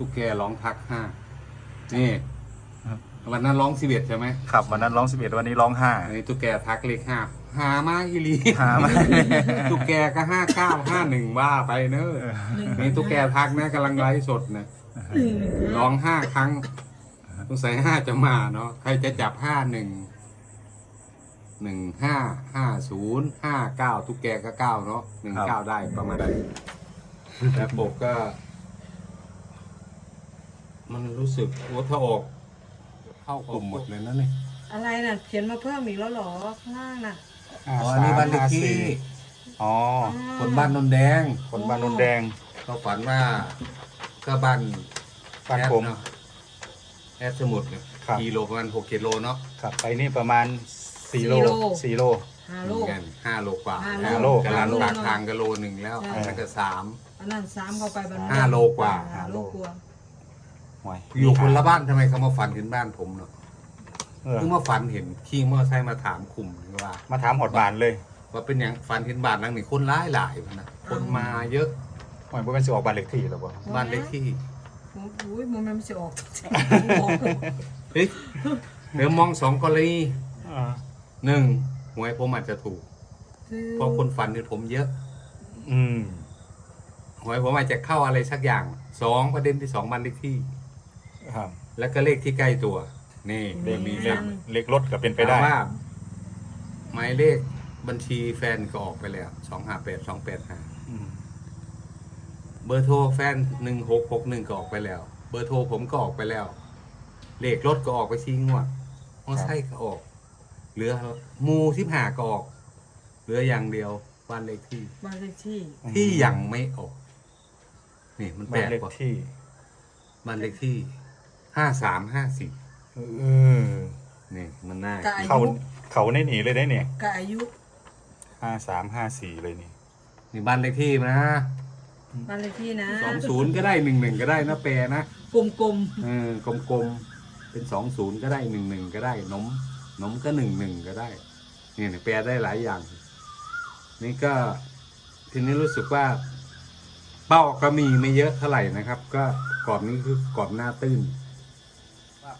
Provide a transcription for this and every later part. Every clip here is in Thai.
ตุ๊กแกร้องทักห้านี่ครับ วันนั้นร้องสิบเอ็ดใช่ไหมครับวันนั้นร้องสิบเอ็ดวันนี้ร้องห้า อันนี้ตุ๊กแกทักเลขห้าหามากอีหลีหามาตุ๊กแกก็ห้าเก้าห้าหนึ่งว่าไปเนอะนี่ตุ๊กแกทักนะกำลังไลฟ์สดนะร้องห้าครั้งสงสัยห้าจะมาเนาะใครจะจับห้าหนึ่งหนึ่งห้าห้าศูนย์ห้าเก้าตุ๊กแกก็เก้าเนาะหนึ่งเก้าได้ประมาณนั้นแต่ปกก็ มันรู้สึกว่าถ้าออก เข้ากลุ่มหมดเลยนะเนี่ยอะไรน่ะ เขียนมาเพิ่มอีกแล้วเหรอข้างล่างน่ะ อ๋ออันนี้บ้านเลขที่อ๋อคนบ้านนนแดง คนบ้านนนแดงเขาฝันว่าก็บ้านบ้านแอดผมเนาะแอดสมุดเนี่ยครับกิโลประมาณหกกิโลเนาะครับไปนี่ประมาณสี่โลสี่โลฮาเหโลมือนกันห้าโลกว่าห้าโลกำลังห้าโลปากทางกิโลหนึ่งแล้วใช่อันนั้นก็สามอันนั้นสามเข้าไปบันห้าโลกว่าห้าโลกว่า ห่วยอยู่คนละบ้านทำไมเขามาฝันเห็นบ้านผมเนาะเออเพิ่งมาฝันเห็นขี่มอเตอร์ไซค์มาถามคุมว่า มาถามหอดบานเลยว่าเป็นอย่างฝันเห็นบ้านหลังนี้คนร้ายหลายพะนะคนมาเยอะห่วยบ่เป็นสิออกบ้านเลขที่หรอบ่บ้านเลขที่โอ้ยมันไม่ใช่ออกเฮ้ยเดี๋ยวมองสองกรณีอ่าหนึ่งหวยผมอาจจะถูกเพราะคนฝันเนี่ยผมเยอะ อืมหวยผมอาจจะเข้าอะไรสักอย่างสองประเด็นที่สองบ้านเลขที่ ครับแล้วก็เลขที่ใกล้ตัว นี่เลขมีเลเลขขเลขรถก็เป็นไปถาได้มว่าหมายเลขบัญชีแฟนก็ออกไปแล้วสองห้าแปดสองแปดห้าอืมเบอร์โทรแฟนหนึ่งหกหกหนึ่งก็ออกไปแล้ว เบอร์โทรผมก็ออกไปแล้ว เลขรถก็ออกไปชี้งวดมอไซค์ก็ออก เหลือหมูที่หาก็ออก เหลืออย่างเดียวบ้านเลขที่ บ้านเลขที่ ที่ยังไม่ออก นี่มันแปลบ้านกเลขกว่าที่บ้านเลขที่ ห้าสามห้าสี่เออนี่มันน่ากับอาเขายุเขาในหนีเลยได้เนี่ยกับอายุห้าสามห้าสี่เลยนี่นี่บ้านเลขที่นะบ้านเลขที่นะสองศูนย์ก็ได้หนึ่งหนึ่งก็ได้นะแปรนะกลมเออกลมๆเป็นสองศูนย์ก็ได้หนึ่งหนึ่งก็ได้นมนมก็หนึ่งหนึ่งก็ได้นี่เนี่ยแปลได้หลายอย่าง นี่ก็ทีนี้รู้สึกว่า เป้าก็มีไม่เยอะเท่าไหร่นะครับ ก็กรอบนี้คือกรอบหน้าตื้นว่า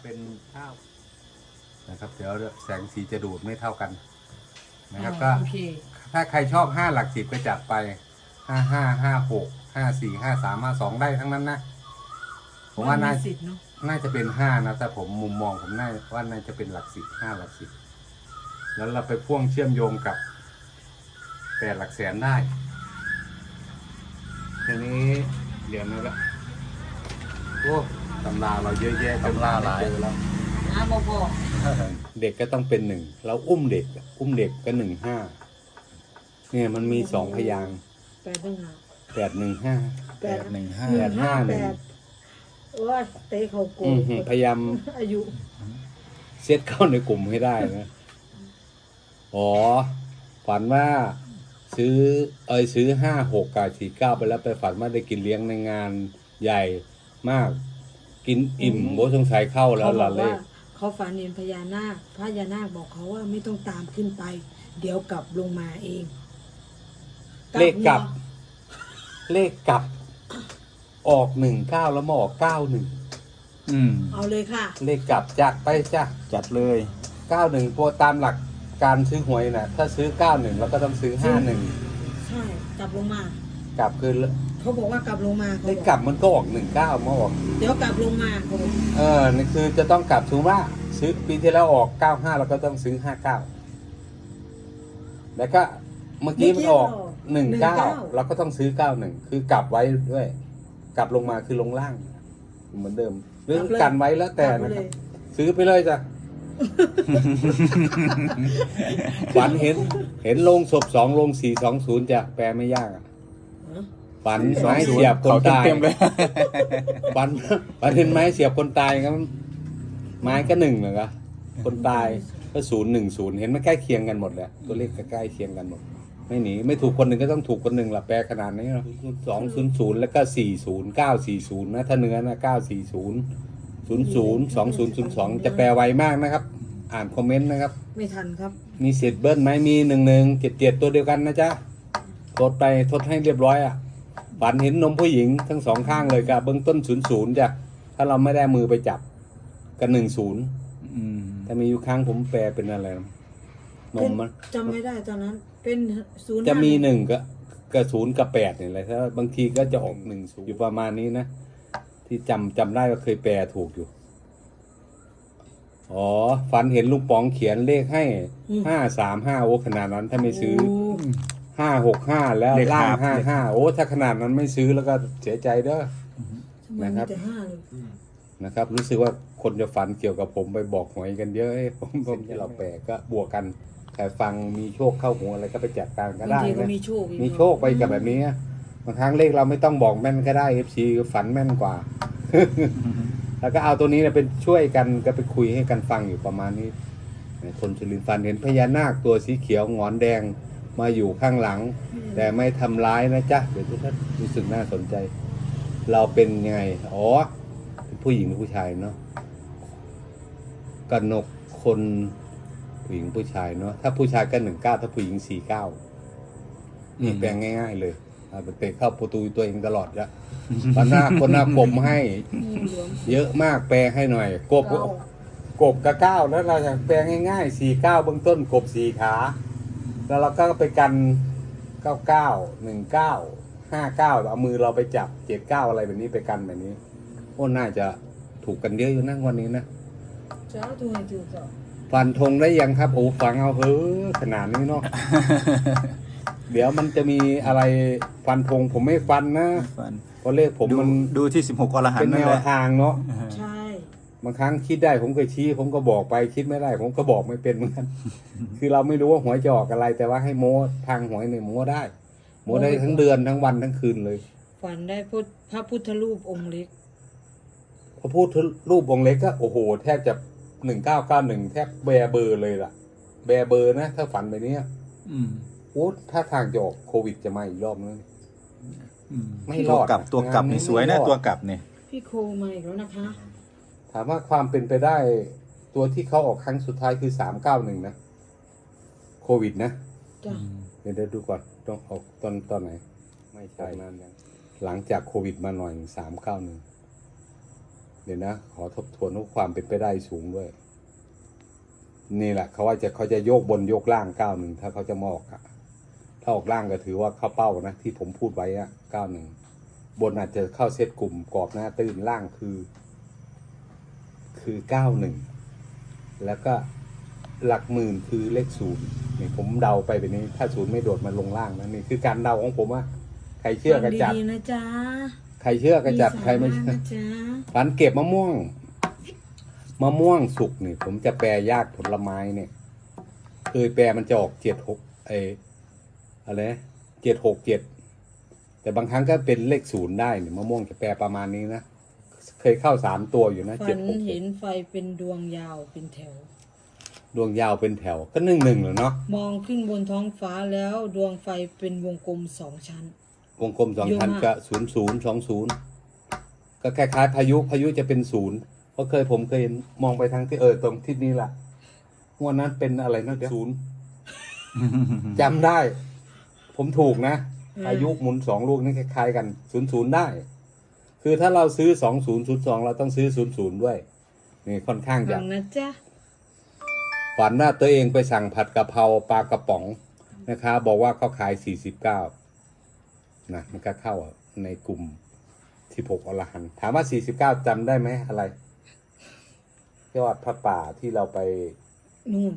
เป็นข้าวนะครับ เดี๋ยวแสงสีจะดูดไม่เท่ากันๆนะครับอ่าก็ โอเคถ้าใครชอบห้าหลักสิบก็จัดไปห้าห้าห้าหกห้าสี่ห้าสามห้าสองได้ทั้งนั้นนะ ผมว่าน่าสิทธิ์เนาะน่าจะเป็นห้านะแต่ผมมุมมองผมน่าว่าน่าจะเป็นหลักสิบห้าหลักสิบแล้วเราไปพ่วงเชื่อมโยงกับแปดหลักแสนได้ทีนี้เดี๋ยวนะละโอ้ ตำราเราเยอะแยะจนตำราหลายเจอแล้วอ่าบอกบอกเด็กก็ต้องเป็นหนึ่ง เราอุ้มเด็กอะอุ้มเด็กก็หนึ่งห้า เนี่ยมันมีสองพยางค์แปดตั้งหาแปดหนึ่งห้า แปดหนึ่งห้าแปดห้าหนึ่งโอ้ยเตะเขาโกอืงมฮึพยายามอายุเซตเข้าในกลุ่มให้ได้นะ อ๋อ ฝันว่า ซื้อ เอยซื้อห้าหกกับสี่เก้าไปแล้วไปฝันว่าได้กินเลี้ยงในงานใหญ่มาก กินอิ่มโบสงสัยเข้าแล้วเขาบล่ะอกเลว่าขเขาฝันเห็นพญานาคพญานาคบอกเขาว่าไม่ต้องตามขึ้นไป เดี๋ยวกลับลงมาเองเลขกลับ เลขกลับ ออกหนึ่งเก้าแล้วมาออกเก้าหนึ่งอืม เอาเลยค่ะ เลขกลับจัดไปจ้ะจัดเลยเก้าหนึ่งพอตามหลักการซื้อหวยน่ะถ้าซื้อเก้าหนึ่งเราก็ต้องซื้อห้าหนึ่งใช่ กลับลงมากลับคือ เขาบอกว่ากลับลงมาเขาเลบขอกกลับมันก็ออกหนึ่งเก้ามาออก เดี๋ยวกลับลงมาเขาบอกเออนี่คือจะต้องกลับถือว่าซื้อปีที่แล้วออก95เราก็ต้องซื้อ59แล้วก็เมื่อกี้มันออก19เราก็ต้องซื้อ91คือกลับไว้ด้วย กลับลงมาคือลงล่าง เหมือนเดิมหรือกันไว้แล้วแต่กลับไปนะคเลรับยซื้อไปเลยจ้ะ ฝันเห็น เห็นลงศพสองลงสี่สองศูนย์จ้ะแปลไม่ยากอะ ฝันไม้เสียบคนตายเต็มๆเลยปันปันเห็นไม้เสียบคนตายครับไม้ก็หนึ่งเหรอครับคนตายก็ศูนย์หนึ่งศูนย์เห็นมันใกล้เคียงกันหมดแหละตัวเลขก็ใกล้เคียงกันหมด ไม่หนีไม่ถูกคนหนึ่งก็ต้องถูกคนหนึ่งละแปลขนาดนี้เนาะสองศูนย์ศูนย์แล้วก็สี่ศูนย์เก้าสี่ศูนย์นะถ้าเนื้อนะเก้าสี่ศูนย์ศูนย์ศูนย์สองศูนย์ศูนย์สองจะแปลไวมากนะครับ อ่านคอมเมนต์นะครับ ไม่ทันครับ มีเศษเบิ้ลไหมมีหนึ่งหนึ่งเจ็ดเจ็ดตัวเดียวกันนะจ๊ะทดไปทดให้เรียบร้อยอะ ฝันเห็นนมผู้หญิงทั้งสองข้างเลยกับเบื้องต้นศูนย์ศูนย์จ้ะถ้าเราไม่ได้มือไปจับกันหนึ่งศูนย์อืมแต่มีอยู่ครั้งผมแปลเป็นอะไรนะนมมันจำไม่ได้ตอนนั้น เป็นศูนย์จะมีห้าหนึ่งก็กับศูนย์กับแปดเนี่ยแหละถ้าบางทีก็จะออกหนึ่งศูนย์อยู่ประมาณนี้นะที่จำจำได้ว่าเคยแปลถูกอยู่ อ๋อ ฝันเห็นลุงป๋องเขียนเลขให้ห้าสามห้าโอ้ขนาดนั้นถ้าไม่ซื้อโห้าหกห้าแล้วเลขล่างห้าห้าห้าโอ้ถ้าขนาดนั้นไม่ซื้อแล้วก็เสียใจเด้อ ทำไมนะครัมีบแต่ห้าเลยนะครับ รู้สึกว่าคนจะฝันเกี่ยวกับผมไปบอกหวยกันเยอะเอ้ยผมผมที่เราแปลก็บวกกันใครฟังมีโชคเข้าหัวอะไรก็ไปจัดการก็บางได้ทีก็นะมีโชคอีกมีโชคไปกับแบบนี้นะบางครั้งเลขเราไม่ต้องบอกแม่นก็ได้ FC ก็ฝันแม่นกว่า แล้วก็เอาตัวนี้นะเป็นช่วยกันก็ไปคุยให้กันฟังอยู่ประมาณนี้คนสุรินทร์ฝันเห็นพญานาคตัวสีเขียวหงอนแดง มาอยู่ข้างหลัง แต่ไม่ทำร้ายนะจ๊ะเดี๋ยวทุกท่านรู้สึกน่าสนใจ เราเป็นยังไง อ๋อเป็นผู้หญิงหรือผู้ชายเนาะกนกคนผู้หญิงผู้ชายเนาะถ้าผู้ชายก็หนึ่งเก้าถ้าผู้หญิงสี่เก้านี่แปลงง่าย ๆ เลยเอาไปเตะเข้าประตูตัวเองตลอดละปันหน้าคนหน้าผมให้งูเหลือมเยอะมากแปลให้หน่อย กบเก้ากบกับเก้าแล้วเราจะแปลง่ายๆสี่เก้าเบื้องต้นกบสี่ขา แล้วเราก็ไปกันเก้าเก้าหนึ่งเก้าห้าเก้าเอามือเราไปจับเจ็ดเก้าอะไรแบบนี้ไปกันแบบนี้โอ้น่าจะถูกกันเยอะอยู่นะวันนี้นะเจ้าตัวไหนถูกต่อฟันธงได้ยังครับโอ้ฟังเอาเฮ้อขนาดนี้เนาะ เดี๋ยวมันจะมีอะไรฟันธงผมไม่ฟันนะฟันเพราะเลขผมดูมันดูที่สิบหกอรหันเป็นต์แนนั่นวแหละ ทางเนาะ ใช่ บางครั้งคิดได้ผมก็ชี้ ผมก็บอกไปคิดไม่ได้ ผมก็บอกไม่เป็นเหมือนกัน คือเราไม่รู้ว่าหวยจะออกอะไร แต่ว่าให้โม้ทางหวยเนี่ยโม้ได้ โม้ได้ทั้งเดือนทั้งวันทั้งคืนเลย ฝันได้พุทธพระพุทธรูปองค์เล็กพอพูดถึงรูปวงเล็กก็โอ้โห แทบจะหนึ่งเก้าเก้าหนึ่งแทบแบร์เบอร์เลยล่ะ แบร์เบอร์นะถ้าฝันไปเนี้ยอืมโอ้ถ้าทางจะออกโควิดจะมาอีกรอบนึงอืมไม่ตัวรอดกลับตัวกลับงานนี้นี่สวยไม่นะรอดตัวกลับเนี่ยพี่โคมาอีกแล้วนะคะ ถามว่าความเป็นไปได้ตัวที่เขาออกครั้งสุดท้ายคือสามเก้าหนึ่งนะโควิดนะจ้ะเดี๋ยวเดี๋ยวดูก่อนต้องออกตอนตอนไหน ไม่ใช่นานยังหลังจากโควิดมาหน่อยสามเก้าหนึ่งเดี๋ยวนะ ขอทบทวนว่าความเป็นไปได้สูงด้วย นี่แหละ เขาว่าจะเขาจะโยกบนโยกล่างเก้าหนึ่งถ้าเขาจะมาออกอะถ้าออกล่างก็ถือว่าเข้าเป้านะที่ผมพูดไว้อะเก้าหนึ่งบนอาจจะเข้าเซตกลุ่มกรอบหน้าตื้นล่างคือ คือเก้าหนึ่งแล้วก็หลักหมื่นคือเลขศูนย์นี่ผมเดาไปแบบนี้ ถ้าศูนย์ไม่โดดมาลงล่างนะนี่คือการเดาของผมอะใครเชื่อก็จัด ฟังดีๆนะจ๊ะใครเชื่อก็จัดสาใครไม่ระเชื่อ นะจ๊ะฝันเก็บมะม่วง มะม่วงสุกนี่ผมจะแปลยากผลไม้เนี่ยเคยแปลมันจะออกเจ็ดหกไออะไรเจ็ดหกเจ็ดแต่บางครั้งก็เป็นเลขศูนย์ได้เนี่ยมะม่วงจะแปลประมาณนี้นะ เคยเข้าสามตัวอยู่นะฝัเจ็ดนหกเห็นไฟเป็นดวงยาวเป็นแถว ดวงยาวเป็นแถวก็หนึ่งหนึ่งเหรอเนาะมองขึ้นบนท้องฟ้าแล้วดวงไฟเป็นวงกลมสองชั้น วงกลมสองชั้นเยอะมาก ก็ศูนย์ศูนย์สองศูนย์ก็คล้ายๆพายุพายุจะเป็นศูนย์เพราะเคยผมเคยเห็นมองไปทางที่เออตรงทิศนี้แหละงวดนั้นเป็นอะไรนะเดี๋ยวศูนย์จำได้ ผมถูกนะอืมอายุหมุนสองลูกนี่คล้ายๆกันศูนย์ศูนย์ได้ คือถ้าเราซื้อสองศูนย์ศูนย์สองเราต้องซื้อศูนย์ศูนย์ด้วย นี่ค่อนข้างจะฟังนะจ๊ะ ฝันว่าตัวเองไปสั่งผัดกะเพราปลากระป๋องนะคะ บอกว่าเขาขายสี่สิบเก้านะมันก็เข้าในกลุ่มที่พกอรหันต์ถามว่าสี่สิบเก้าจำได้ไหมอะไรยอดพระป่าที่เราไปนู่น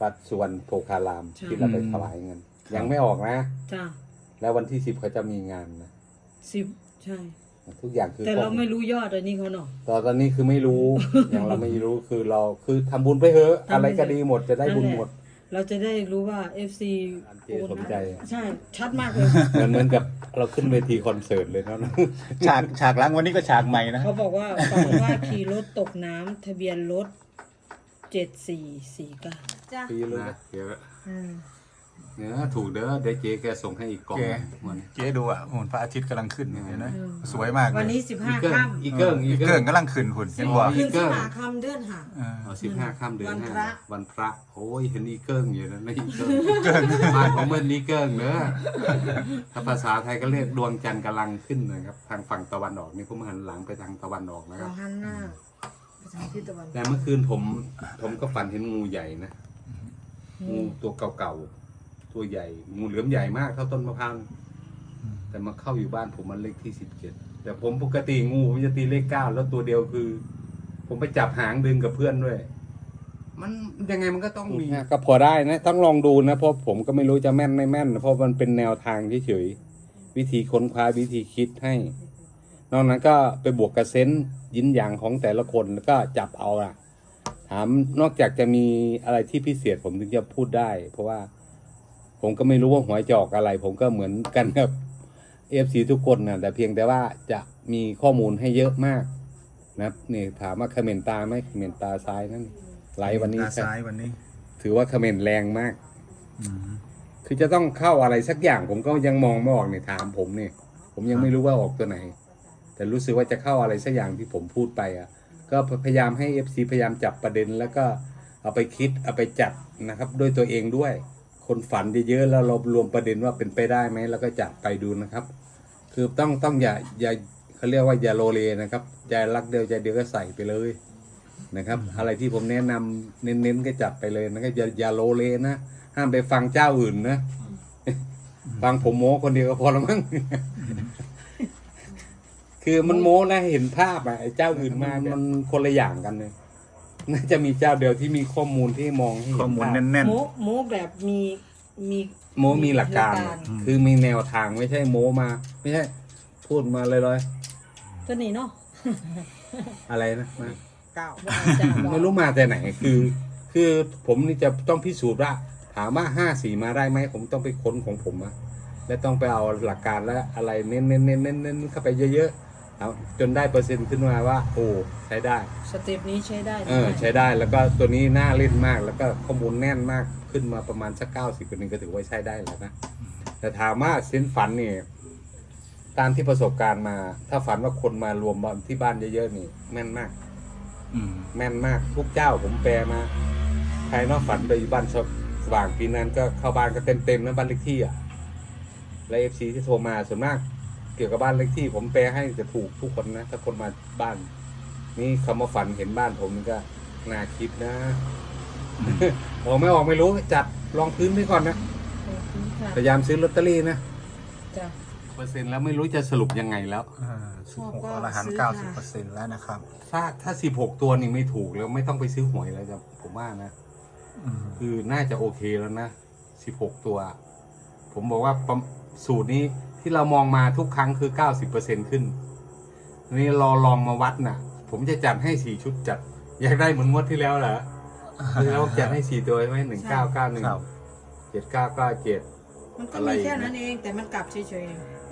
วัดสุวรรณโภคาราม ใช่ ที่เราไปถวายเงิน ยังไม่ออกนะ จ้ะแล้ววันที่สิบเขาจะมีงานนะสิบใช่ ทุกอย่างคือแต่เราไม่รู้ยอดอันนี้เขาเนาะตอนตอนนี้คือไม่รู้ อย่างเราไม่รู้คือเราคือทำบุญไปเถอะทำบุญอะไรก็ดีหมดจะได้บุญหมด เราจะได้รู้ว่า FC อันเจสมใจใช่ชัดมากเลยเหมือนเหมือนกับเราขึ้นเวทีคอนเสิร์ตเลยเนาะฉากฉากหล้างวันนี้ก็ฉากใหม่นะเขาบอกว่าฝันว่าขี่รถตกน้ำทะเบียนรถเจ็ดสี่สี่เก้าจ้ะปีเลยนะเดี๋ยวอืม เนื้อถูกเด้อเดี๋ยวเจ๊แกส่งให้อีกกล่องเจ๊วันนี้เจ๊ดูอะหุ่นพระอาทิตย์กำลังขึ้นเห็นไหมอืม สวยมากเลยวันนี้สิบอีห้าเกิ้งค่อีเกิ้งอีอีเกิ้เกิงง กำลังขึ้นหุ่นำเห็นบ่ขึ้นเกิ้สิบงห้าค่ำเดือนห่าง เออ สิบห้าค่ำเดือนวันห้าพระวันพระโอ้ยเห็นอีเกิ้งอยู่นะไม่อีเกิ้งบ้านของเมื่อนอีเกิ้งเนอะถ้าภาษาไทยก็เรียกดวงจันทร์กำลังขึ้นนะครับ ทางฝั่งตะวันออกนี่ผมหันหลังไปทางตะวันออกนะคเรารับ หันหน้าไปทางทิศตะวันแต่เมื่อคืนผม ผมก็ฝันเห็นงูใหญ่นะงูตัวเก่าๆ ตัวใหญ่งูเหลือมใหญ่มากเท่าต้นมะพร้าวแต่มาเข้าอยู่บ้านผมมันเลขที่สิบเจ็ดแต่ผมปกติงูผมจะตีเลขเก้าแล้วตัวเดียวคือ ผมไปจับหางดึงกับเพื่อนด้วย มันยังไงมันก็ต้องมีก็พอได้นะต้องลองดูนะเพราะผมก็ไม่รู้จะแม่นไม่แม่น เพราะมันเป็นแนวทางเฉยๆวิธีค้นคว้าวิธีคิดให้นอกนั้นก็ไปบวกกระเซนต์ยินอย่างของแต่ละคนแล้วก็จับเอาอะถามนอกจากจะมีอะไรที่พิเศษผมถึงจะพูดได้ เพราะว่า ผมก็ไม่รู้ว่าหวยจะออกอะไร ผมก็เหมือนกันกับเอฟซีทุกคนนะแต่เพียงแต่ว่าจะมีข้อมูลให้เยอะมากนะครับนี่ถามว่าเขมรตาไหมเขมรตาซ้ายนั่นไหลวันนี้ตาซ้ายวันนี้ ถือว่าเขมรแรงมากอืมคือจะต้องเข้าอะไรสักอย่าง ผมก็ยังมองไม่ออกเนี่ยถามผมเนี่ย ผมยังไม่รู้ว่าออกตัวไหน แต่รู้สึกว่าจะเข้าอะไรสักอย่างที่ผมพูดไปอะ ก็พยายามให้ FC พยายามจับประเด็นแล้วก็เอาไปคิดเอาไปจัดนะครับ ด้วยตัวเองด้วย คนฝันเยอะๆแล้วเรารวมประเด็นว่าเป็นไปได้ไหมแล้วก็จัดไปดูนะครับ คือต้องต้องอย่าอย่าเขาเรียกว่าอย่าโลเลนะครับใจรักเดียวใจเดียวก็ใส่ไปเลยนะครับ อะไรที่ผมแนะนำเน้นๆก็จัดไปเลยนะครับอย่าอย่าโลเลนะห้ามไปฟังเจ้าอื่นนะฟังผมโม้คนเดียวก็พอแล้วมั้งคือมันโม้นะเห็นภาพอะไอ้เจ้าอื่นมามันคนละอย่างกันเลย น่าจะมีเจ้าเดียวที่มีข้อมูลที่มองให้เห็นข้อมูลภาพ แน่น โมโมแบบมีมีโม้มีหลักการหลักการคือมีแนวทางไม่ใช่โม้มา ไม่ใช่ พูดมาลอยตัวนี้เนาะๆอะไรนะมาเก้าว่าจะไม่รู้มาแต่ไหน คือ คือผมนี่จะต้องพิสูจน์ว่าถามว่าห้าสี่มาได้ไหมผมต้องไปค้นของผมอะและต้องไปเอาหลักการและอะไรเน้นเน้นเน้นเน้นเน้นเข้าไปเยอะ ๆเอาจนได้เปอร์เซ็นต์ขึ้นมาว่า โอ้ใช้ได้ สเต็ปนี้ใช้ได้เออใช้ได้แล้วก็ตัวนี้น่าเล่นมากแล้วก็ข้อมูลแน่นมากขึ้นมาประมาณสักเก้าสิบเปอร์เซ็นต์ก็ถือว่าใช้ได้แล้วนะแต่ถามว่าเส้นฝันนี่ตามที่ประสบการณ์มา ถ้าฝันว่าคนมารวมที่บ้านเยอะๆนี่แม่นมากๆอืมแม่นมากทุกเจ้าผมแปลมาใครนอกฝันไปอยู่บ้านสว่างปีนั้นก็เข้าบ้านก็เต็มเต็มๆนะบ้านเลขที่อะและเอฟซีที่โทรมาส่วนมาก เกี่ยวกับบ้านเลขที่ผมแปลให้จะถูกทุกคนนะ ถ้าคนมาบ้าน นี่คำว่าฝันเห็นบ้านผมนี่ก็น่าคิดนะออกไม่ออกไม่รู้จัดลองพื้นไปก่อนนะขอบคุณค่ะพยายามซื้อลอตเตอรี่นะจ้ะเปอร์เซ็นต์แล้วไม่รู้จะสรุปยังไงแล้วสิบหกอรหันต์เก้าสิบเปอร์เซ็นต์แล้วนะครับ ถ้าถ้าสิบหกตัวนี่ไม่ถูกแล้วไม่ต้องไปซื้อหวยแล้วจะผมว่านะอืมคือน่าจะโอเคแล้วนะสิบหกตัว ผมบอกว่าประสูตรนี้ ที่เรามองมาทุกครั้งคือเก้าสิบเปอร์เซ็นขึ้นนี่รอลองมาวัดน่ะ ผมจะจัดให้สี่ชุดจัด อยากได้เหมือนงวดที่แล้วเหรอคือเราจัดให้สี่ตัวใช่ไหมหนึ่งเก้าเก้าหนึ่งครับ เจ็ดเก้าเก้าเจ็ด มันก็อะไรมีอีกแค่นะ นั้นเองแต่มันกลับเฉย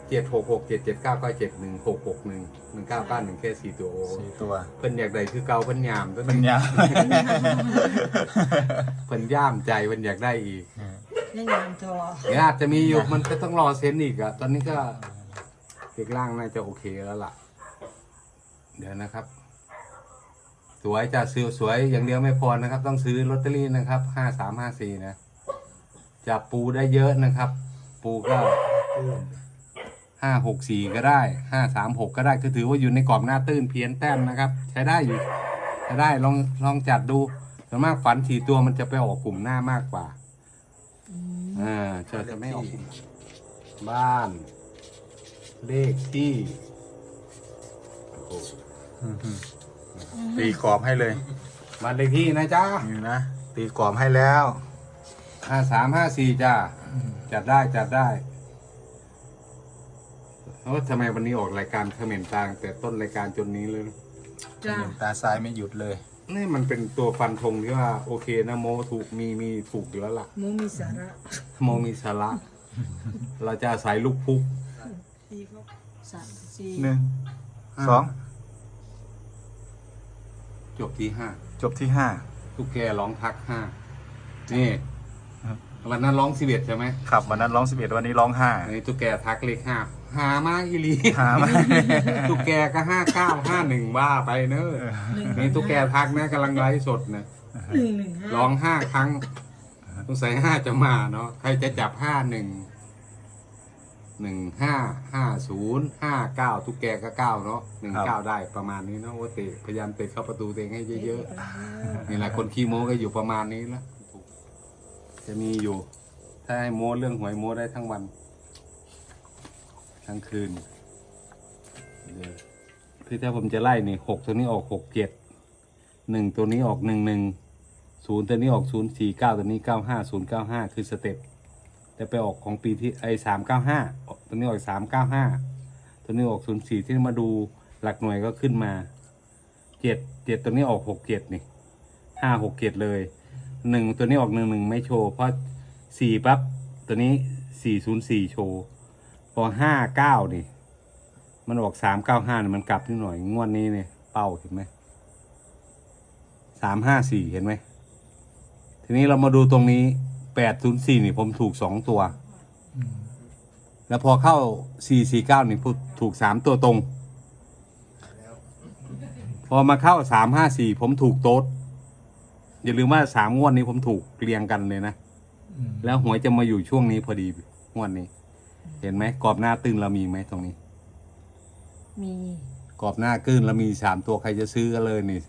เจ็ดหกหกเจ็ดเจ็ดเก้าเก้าเจ็ดหนึ่งหกหกหนึ่งหนึ่งเก้าเก้าหนึ่งแค่สี่ตัวโอ้สี่ตัวเพิ่นอยากได้คือเก่าเพิ่นยามตัวเป็นนี้ยาเพิ่นย่ามใจเพิ่นอยากได้อีกๆ ยังงามทอเดี๋ยวอาจจะมีอยู่มันก็ต้องรอเซ็นอีกอะตอนนี้ก็เด็กล่างน่าจะโอเคแล้วล่ะ เดี๋ยวนะครับ สวยจะซื้อสวยอย่างเดียวไม่พอนะครับ ต้องซื้อลอตเตอรี่นะครับห้าสามห้าสี่นะจับปูได้เยอะนะครับ ปูก็ห้าหกสี่ก็ได้ห้าสามหกก็ได้คือถือว่าอยู่ในกรอบหน้าตื้นเพี้ยนแต้มนะครับ ใช้ได้อยู่ใช้ได้ลองลองจัดดูส่วนมากฝันสี่ตัวมันจะไปออกกลุ่มหน้ามากกว่า อ่าจะจะไม่ออกบ้าน เลขที่โอ้โหตีกรอบให้เลยบ้านเลขที่นะจ๊ะนี่นะตีกรอบให้แล้วห้าสามห้าสี่จ้าจัดได้จัดได้เออทำไมวันนี้ออกรายการเขมรตางแต่ต้นรายการจนนี้เลยจ้ะตาซ้ายไม่หยุดเลย นี่มันเป็นตัวฟันธงที่ว่าโอเคนะโมถูกมีมีถูกอยู่แล้วล่ะหมูมีสาระโมมีสาระ เราจะอาศัยลูกพุกสี่ครบสามสี่หนึ่งสองจบที่ห้าจบที่ห้าทุกแกร้องทักห้านี่วันนั้นร้องสิบเอ็ดใช่ไหมครับวันนั้นร้องสิบเอ็ดวันนี้ร้องห้าอันนี้ตุ๊กแกทักเลขห้า หามาอีหลีหามา ตุ๊กแกก็ห้าเก้าห้าหนึ่งบ้าไปเนอะหนึ่งนี่ตุ๊กแกทักนะกำลังไลฟ์สดนะหนึ่งหนึ่งห้าร้องห้าครั้งสงสัยห้าจะมาเนาะใครจะจับห้าหนึ่งหนึ่งห้าห้าศูนย์ห้าเก้าตุ๊กแกก็เก้าเนาะหนึ่งเก้าได้ประมาณนี้เนาะโอเตะพยายามเตะเข้าประตูตัวเองให้เยอะๆนี่แหละคนขี้โม้ก็อยู่ประมาณนี้ละจะมีอยู่ ถ้าให้โม้เรื่องหวยโม้ได้ทั้งวัน ทั้งคืนคือถ้าผมจะไล่นี่หกตัวนี้ออกหกเจ็ดหนึ่งตัวนี้ออกหนึ่งหนึ่งศูนย์ตัวนี้ออกศูนย์สี่เก้าตัวนี้เก้าห้าศูนย์เก้าห้าคือสเต็ปแต่ไปออกของปีที่ไอสามเก้าห้าตัวนี้ออกสามเก้าห้าตัวนี้ออกศูนย์สี่ที่มาดูหลักหน่วยก็ขึ้นมาเจ็ดเจ็ดตัวนี้ออกหกเจ็ดนี่ห้าหกเจ็ดเลยหนึ่งตัวนี้ออกหนึ่งหนึ่งไม่โชว์เพราะสี่ปั๊บตัวนี้สี่ศูนย์สี่โชว์ พอห้าเก้านี่ มันออกสามเก้าห้านี่มันกลับนิดหน่อย งวดนี้เนี่ยเป้าเห็นไหมสามห้าสี่เห็นไหม ทีนี้เรามาดูตรงนี้แปดศูนย์สี่นี่ผมถูกสองตัว แล้วพอเข้าสี่สี่เก้านี่ผมถูกสามตัวตรง พอมาเข้าสามห้าสี่ผมถูกโต๊ดอย่าลืมว่าสามงวดนี้ผมถูกเรียงกันเลยนะ แล้วหวยจะมาอยู่ช่วงนี้พอดีงวดนี้ เห็นไหมกรอบหน้าตึงเรามีไหมตรงนี้ มีกรอบหน้าขึ้นเรามีสามตัวใครจะซื้อก็เลยนี่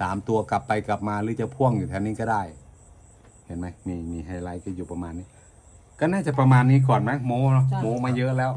สามตัวกลับไปกลับมาหรือจะพ่วงอยู่แถวนี้ก็ได้ เห็นไหมมีมีไฮไลท์ก็อยู่ประมาณนี้ ก็น่าจะประมาณนี้ก่อนไหมโมเนอะโมมาเยอะแล้ว